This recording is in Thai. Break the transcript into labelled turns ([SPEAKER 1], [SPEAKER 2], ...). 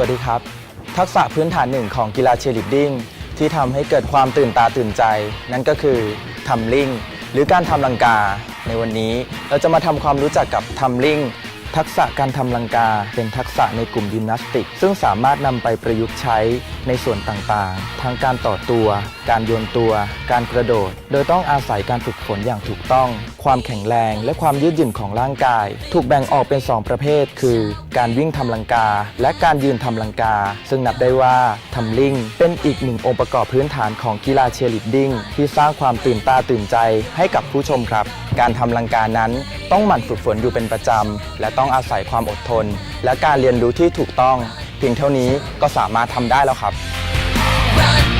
[SPEAKER 1] วัสดีครับ ทักษะพื้นฐานหนึ่งของกีฬาเชียร์ลีดดิ้งที่ทำให้เกิดความตื่นตาตื่นใจ นั่นก็คือทัมลิงหรือการทำลังกา ในวันนี้เราจะมาทำความรู้จักกับทัมลิง ทักษะการทำลังกาเป็นทักษะในกลุ่มยิมนาสติก ซึ่งสามารถนำไปประยุกต์ใช้ในส่วนต่างๆ ทั้งการต่อตัว การโยนตัว การกระโดด โดยต้องอาศัยการฝึกฝนอย่างถูกต้อง ความแข็งแรง และความยืดหยุ่นของร่างกาย ถูกแบ่งออกเป็น 2 ประเภท คือ การวิ่งทำลังกา และการยืนทำลังกา ซึ่งนับได้ว่าทัมลิงเป็น อีกหนึ่งองค์ประกอบพื้นฐานของกีฬาเชียร์ลีดดิ้งที่สร้างความตื่นตาตื่นใจให้กับผู้ชมครับ การทำลังกานั้นต้องหมั่นฝึกฝนอยู่เป็นประจำ และต้องอาศัยความอดทน และการเรียนรู้ที่ถูกต้อง เพียงเท่านี้ก็สามารถทำได้แล้วครับ
[SPEAKER 2] Run,